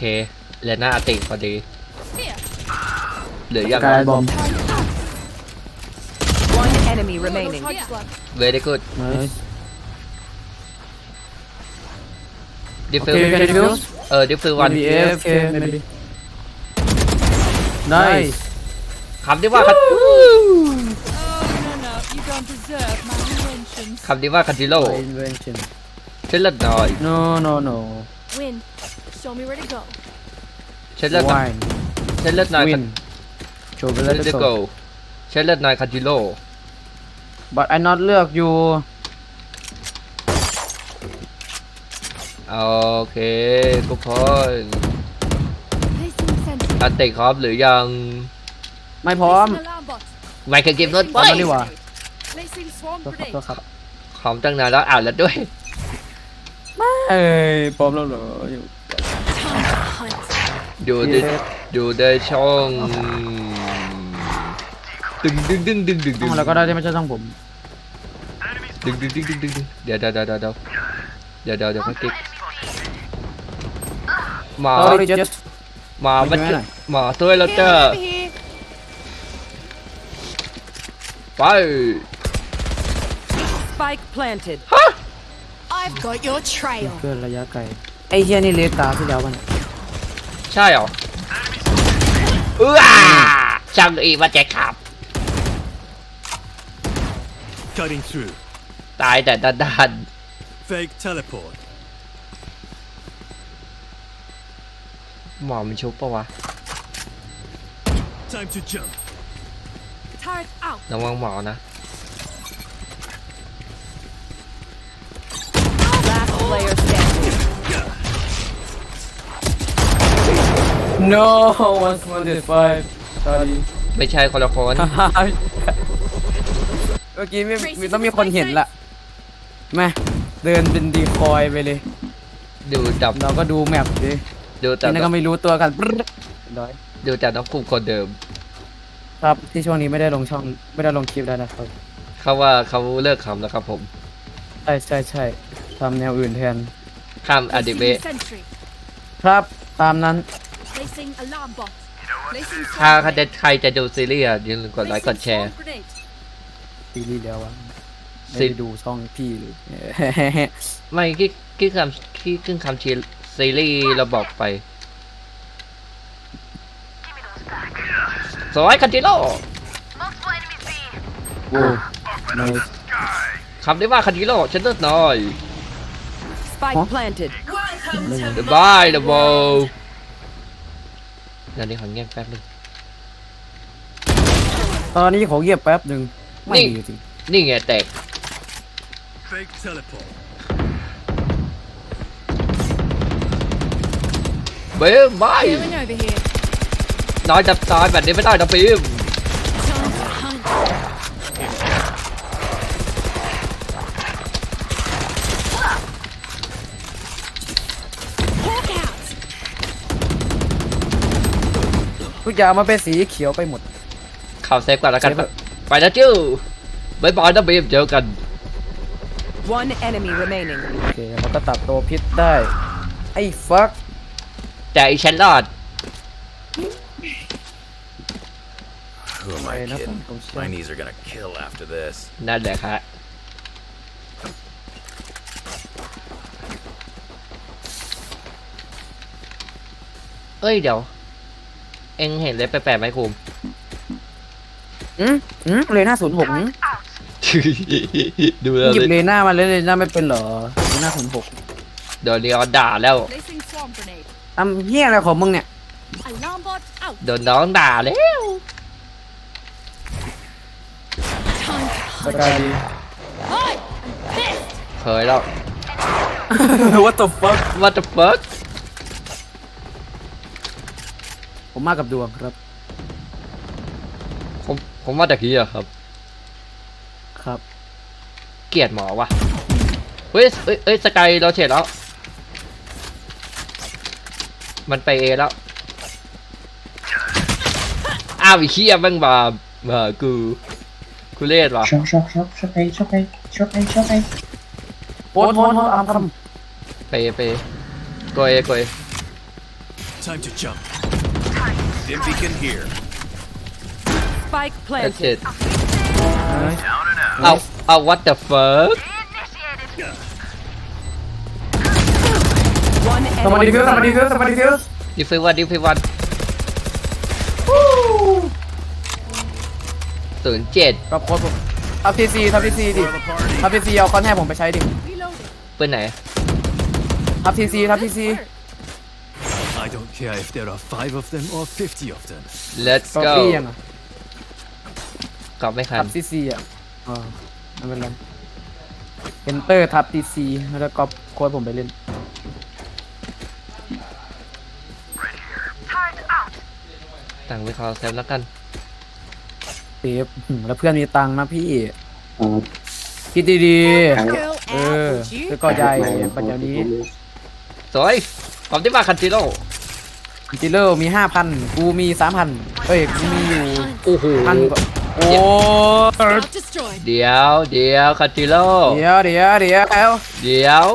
เคเลน่าอติพอดี Here. เหลือยังกายบอม One enemy remaining. Hard slug. very good nice defuse okay can you เออ defuse one maybe AFK maybe nice คำที่ว่าคัน Oh, no, no. You don't deserve my inventions. คำที่ว่าคันจิโร่ invention ฉันเลิศหน่อย no no no Win. Show me where to go. ฉันเลิศหน่อย wine ฉันเลิศหน่อย win show me เล let ต it โก go ฉันเลิศหน่อยคันจิโร่ but I not เลือกอยู่โอเคทุกคน Placing sentry. อันติครบหรือยังไม่พร้อม Placing alarm bot. ไม่เคยกินรถพร้อมแล้วดีกว่า Placing swarm ตัวครับ grenade. ตัวครับหอมตั้งนานแล้วอ่านแล้วด้วย เอ้ยพร้อมแล้วเหรออยู่ Hunt. อยู่ในอยู่ในช่องดึงดึงดึงดึงดึงดึต้องงแล้วก็ได้ที่ไม่ใช่ต้องผมดึงดึงดึงดึงดึงดึงเดี๋ยวเดี๋ยวเดี๋ยวเดี๋ยวเดี๋ยวเดี๋ยวเดี๋ยวพักกิ๊กหมา sorry just หมามาไม่ช่วยได้หมาช่วยแล้วจ้า Over here. ไป Spike planted. I've got your trail. เกินระยะไกลไอ้เฮียนี่เลสตาที่แล้วมัน ใช่เหรอเอื้อช่างอีมาแจ็คขับ Cutting through. ตายแต่ด้านด้าน Fake teleport. หมอมันชุบปะวะ Time to jump. Turret out. ระวังหมอนะ Last player no one twenty five sorry ไม่ใช่คนละคนเมื่อกี้มีมีต้องมีคนเห็นละแม่เดินเป็นดีคอยไปเลย ดูจับเราก็ดูแมปดิดูทีจากนั้นก็ไม่รู้ตัวกันปรึ๊ดร้อยดูจากน้องกลุ่มคนเดิม ครับที่ช่วงนี้ไม่ได้ลงช่องไม่ได้ลงคลิปแล้วนะครับเขาว่าเขาเลิกคำแล้วครับผม ใช่ใช่ใช่ทำแนวอื่นแทนข้ามอดิเมะ Placing sentry. ครับตามนั้น Placing alarm bot. Placing ถ้า swarm ใครจะใครจะดูซีรีส์อะอย่าลืมกดไลค์กด Placing แชร์ swarm grenade. ซีรีส์แล้วอะไม่ซี ได้ดูช่องพี่เลยไม่คิดคิดคำคิดครึ่งคำชีซีรีส์เราบอกไปสวยคันจิโร่โว้ใน คำได้ว่าคันจิโร่ฉันเลิกหน่อย Spike Huh? planted. เดบายเดบอลเดี๋ยวนี้ขอเงียบแป๊บนึง ตอนนี้ขอเงียบแป๊บหนึ่งไม่นี่ดีจริงนี่ไงแตก Fake teleport. เบ้มบาย Healing over here. น้อยจับตายแบบนี้ไม่ได้นะฟิล์ม ทุกอย่างมาเป็นสีเขียวไปหมดข่าวเซฟก่อนแล้วกัน เซฟอะไปนะจิ้วบายบายนะฟิล์มเจอกัน One enemy remaining. โอเคเราก็ตัดตัวพิษได้ ไอ้ฟักแต่อีฉันรอด Who am Hey, I nothing. kidding? I'm My sorry. knees are gonna kill after this. นั่นแหละครับเอ้ยเดี๋ยว เอ็งเห็นเลยแปลกๆไหมคุมอืมอืมเลน่าศูนย์หกดูแล้วหยิบเลยเลน่ามาเลยเลน่าไม่เป็นเหรอเลน่าศูนย์หกโดนเรียนด่าแล้ว Placing swarm grenade. ทำเฮี้ยอะไรของมึงเนี่ย Alarm bot out. โดนน้องด่าแล้ว Time to สกายดี Hi. Pissed. เคยแล้ว What the fuck What the fuck ผมมากับดวงครับ ผมผมว่าตะกี้อะครับ ครับ เกลียดหมอว่ะเฮ้ยเอ้ยเอ้ยสกายเราเฉดแล้ว มันไปเอแล้ว อ้าวไอีเคียแม่งมามากูกูเล่นว่ะ Shot, shot, shot, shot A, shot A, shot A, shot A. โพสโพสโพสอาร์มคไปไปโกยโกยำ Time to jump. Dim beacon here. Spike planted. That's it. Nice. Down and out. Oh, oh, what the fuck? One somebody defuse, somebody defuse, somebody defuse. Defuse one, defuse one. Woo! ศูนย์เจ็ดก็โคตรผมทับพีซีทับพีซีดิทับพีซีเอาคอนแทนผมไปใช้ดิปืนไหนทับพีซีทับพีซี I don't care if there are five of them or fifty of them. let's ก็ go ปี้ยังอะกลับไม่ทัทันบทีซีอะอ๋อไม่เป็นไรเอนเตอร์ทับทีซีแล้วก็โค้ดผมไปเล่นตั้งไว้คอแซมแล้วกัน เซฟอืมแล้วเพื่อนมีตังค์นะพี่เอ่อคิดดีครั้งๆเออ แล้วก็ใหญ่ปัจจุบันนี้สวยขอบที่มาคันจิโร่ จิเลอร์มีห้าพันกูมีสามพันเอ้ยกูมีอยู่โอ้โหพันกว่าโอ้ Scout destroyed. เดี๋ยวเดี๋ยวคันจิโร่เดี๋ยวเดี๋ยวเดี๋ยวเดี๋ยว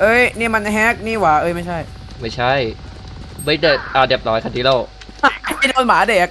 เอ้ยนี่มันแฮกนี่หว่าเอ้ยไม่ใช่ไม่ใช่ ไม่เด็ดเอาเรียบร้อยคันจิโร่ไอ้โดนหมาเด็ก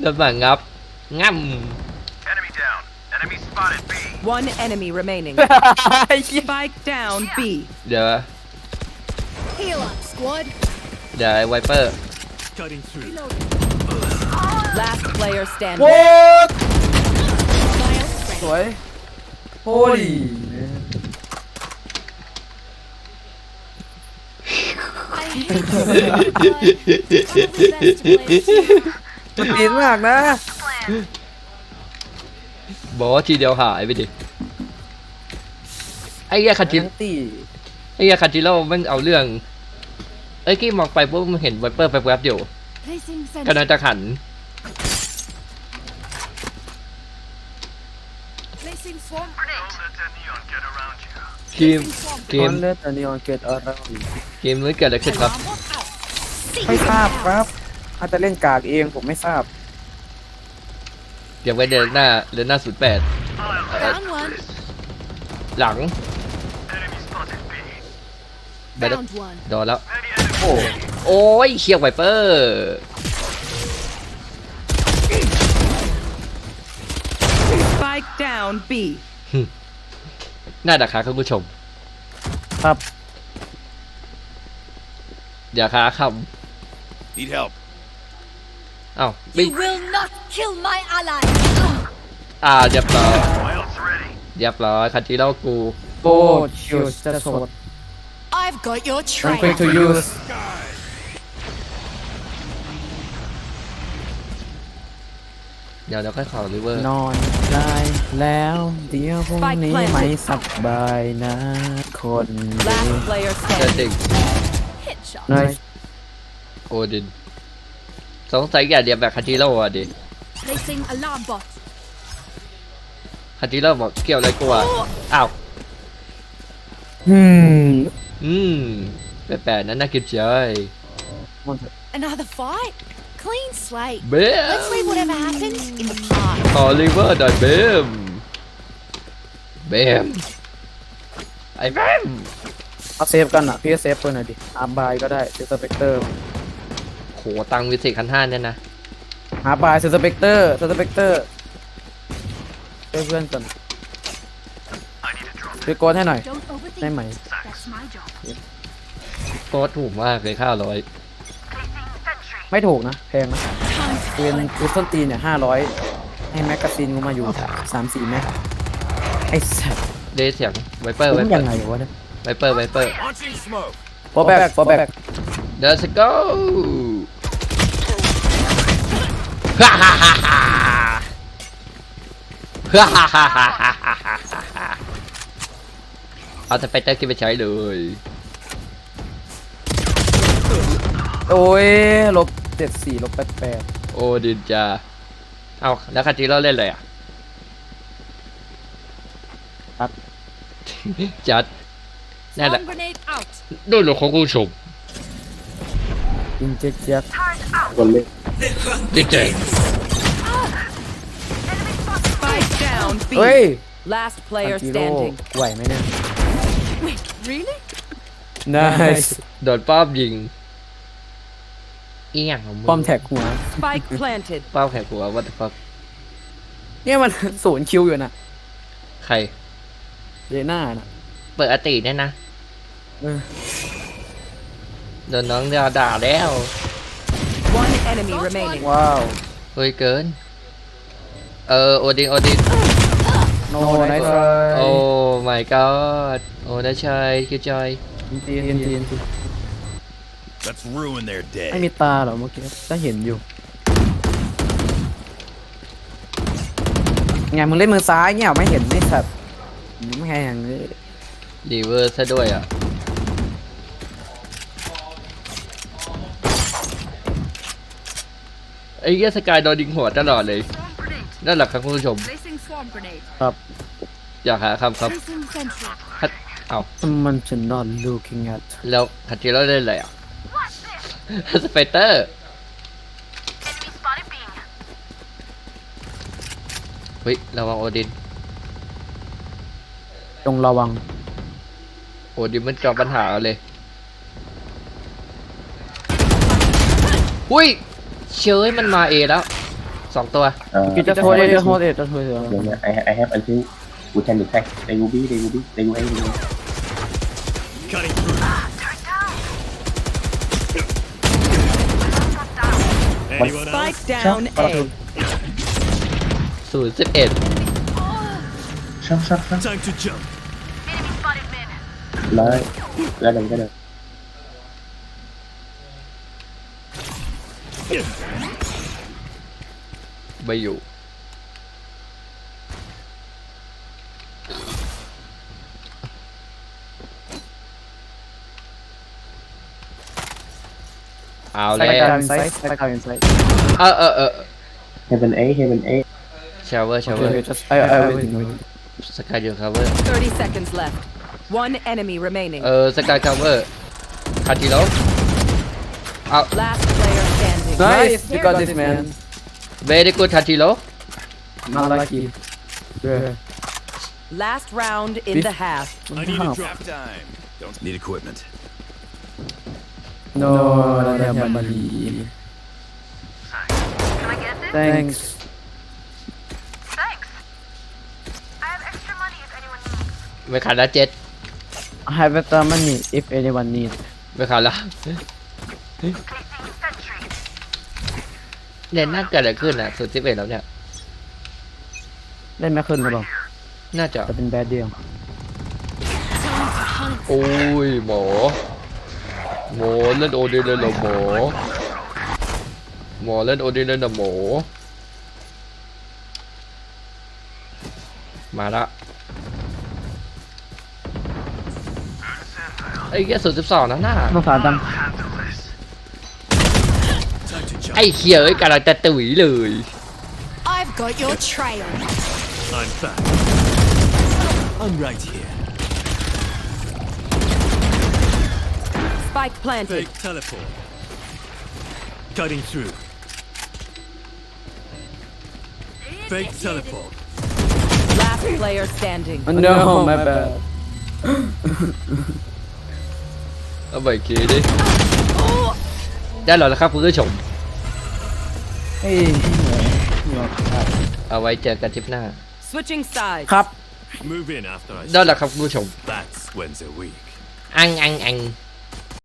โดนหมางับง่ำ Enemy down. Enemy spotted B. One enemy remaining. ไอ้เหี้ย Spike down B. เดี๋ยว Heal up, squad. เดี๋ยวไอ้ไวเปอร์ Cutting through. Last player โว้ standing. สวยโอ้ย I hate this Probably best to play มันดีมากนะบอกว่าทีเดียวหายไปดิ ไอ้เหี้ยคันจิทั้งตีไอ้เหี้ยคันจิโร่มันเอาเรื่อง เอ้ยกี้มองไปปุ๊บมันเห็นไวเปอร์แวบๆอยู่ Placing กำลัง sensor. จะขัน Placing swarm grenade. let that neon get around you. ทีม Placing swarm เกคอมนเลตนีออนเกตอะไรเกมนี้เกิดอะไรขึ้นครับ Alarm bot out. See ไม่ทราบครับอาจจะเล่นกากเองผมไม่ทราบเดี๋ยวไว้เดินหน้าเดินหน้าศูนย์แปด Found one. หลัง Enemy spotted B. ไปแล้ว Found one. โดนแล้วโอ้ โอ้ยเชียร์ไวเปอร์ Spike down B. น่าดักขาคุณผู้ชม ครับ อย่าขาค Need help. ำเอ้าไม่ You will not kill my ally. อ่าเรียบร้อย My ult's ready. เรียบร้อยคันจิโร่กูโบชิวจะสด I've got your I'm trail. going to use เดี๋ยวเราค่อยขอริเวอร์นอนได้แล้ว เดี๋ยวพรุ่ง Spike นี้ planted ไม่สบายนะ คนดี Last player เจอ standing. ติง Headshot. นายโอดินสงสัยอย่าเรียนแบบคันจิโร่อะดิ Placing alarm bot. คันจิโร่บอกเกี่ยวอะไรกูอะอ้าว อืม อืมแปลกๆนั้นน่ากินใจมันเถอะ Another fight? Clean slate. เบม Let's leave whatever happens in the past. ขอริเวอร์หน่อยเบมเบมไอ้เบมเอาเซฟกันอะ พี่ก็เซฟเพื่อนหน่อยดิอาบายก็ได้เซฟสเปกเตอร์โหตังค์วิสิคันห้าเนี่ยนะหาบายเซฟสเปกเตอร์เซฟสเปกเตอร์เซฟเพื่อนก่อนช่วยโกดให้หน่อย Don't overthink. ได้ไหม That's my job. โคตรถูกมากเลยข้าวร้อยไม่ถูกนะแพงนะเป็นคือต้นตีนเนี่ยห้าร้อยให้แมกกาซีนกูมาอยู่สามสี่แม็กไอ้สัสเดเสียงไวเปอร์ไวคุ้มเปอยังร์ไงวะเนี่ยไวเปอร์ไวเปอร์ Launching smoke. โฟแบกโฟแบกเดินสกูฮ่าฮ่าฮ่าฮ่าฮ่าฮ่าฮ่าฮ่าฮ่าฮ่า เอาแต่ไปเตอร์กินไปใช้เลย โอ้ยลบเจ็ดสี่ลบแปดแปดโอ้ดินจ้าเอาแล้วคาจิโร่เล่นเลยอะครับจัดนั่นแหละ Swarm grenade out. ดูหลของคุณชมอินเจ็กเจ็กคนเล่นจริง Spike down B. เฮ้ย Last อั player นจิโร่ standing. ไหวไหมเนี่ย Wait, really? nice โดนป้อมยิง เอียงของมึงป้อมแท็กหัว Spike planted. ป้อมแขกหัววัตฟักเนี่ยมัน ศูนย์คิวอยู่นะใคร เดน่าน่ะ เปิดอติเนี่ยนะเออ โดนน้องด่าด่าแล้ว One enemy remaining. ว้าว เฮ้ยเกิน เออ โอดิน โอดิน โนไนท์โอ้ my god โอ้ได้ใช่คิวจอยตีนตีนตีน Let's ruin their day. ไม่มีตาเหรอเมื่อกี้ก็เห็นอยู่ไงมึงเล่นมือซ้ายเนี่ยไม่เห็นไม่สัตว์ไม่แข่งเลยดีเวอร์ซะด้วยอะ ไอ้เหี้ยสกายโดนยิงหัวตลอดเลย นั่นแหละครับคุณผู้ชม Placing swarm grenade. ครับอยากหาคำครับ Placing sentry. คัดเอ้ามันจะ not looking at แล้วคัดทีเราเล่นอะไรอะ สเปเตอร์ เฮ้ยระวังโอดิน จงระวัง โอดินมันจอมปัญหาเลยหุ้ย เชยมันมาเอแล้ว สองตัว Uh, กิจะโทษเดี๋ยวโทษเดี๋ยวโทษเดี๋ยว yeah, yeah, I, I have until we can detect. They will be, they will be, they will A, they will A. Cutting through. Anyone else? Spike down A. ศูนย์สิบเอ็ด Shot, shot, shot. Time to jump. Lại, ra đây, ra đây. ไม่อยู่ เอา ใส่ แล้ กาว รไซส์ใส่การไซส์ เออเออเออ Heaven A, Heaven A. ชาวเวอร์ชาวเวอร์ just I I waiting waiting สกายอยู่คาเวอร์ 30 seconds left. One enemy remaining. เออสกายคาเวอร์คาจิโร่เอา Last player standing. nice you got this man เบรกูคาจิโร่ not lucky yeah Last round in the half. I need a drop. Half time. Don't need equipment. no nobody thanks money if anyone needs. ไม่ขาดละเจ็ด I have better money if anyone need ไม่ขาดละ Placing sentry. เด่นน่าเกิดอะไรขึ้นอะศูนย์สิบเอ็ดแล้วเนี่ย เล่นไม่ขึ้นหรือเปล่าน่าจะจะเป็นแบดเดียวโอ้ยหมอ หมอเล่นโอดีเลยเหรอหมอ หมอเล่นโอดีเลยนะหมอ มาละไอ้แค่ศูนย์สิบสองนะน่าต้องสารจัง Time to jump. ไอ้เขียเอ้ยกำลังจะตุ๋ยเลย I've got your trail. I'm back. I'm right here. Spike planted. Fake teleport. Cutting through. Fake teleport. Last player standing. no my bad เอาไปคีดิ ได้แล้ว นะครับคุณผู้ชมเฮ้ยเอาไว้เจอกันทริปหน้า Switching sides. ครับ Move in after I. ได้แล้วครับคุณผู้ชม That's when they're weak. อังอังอัง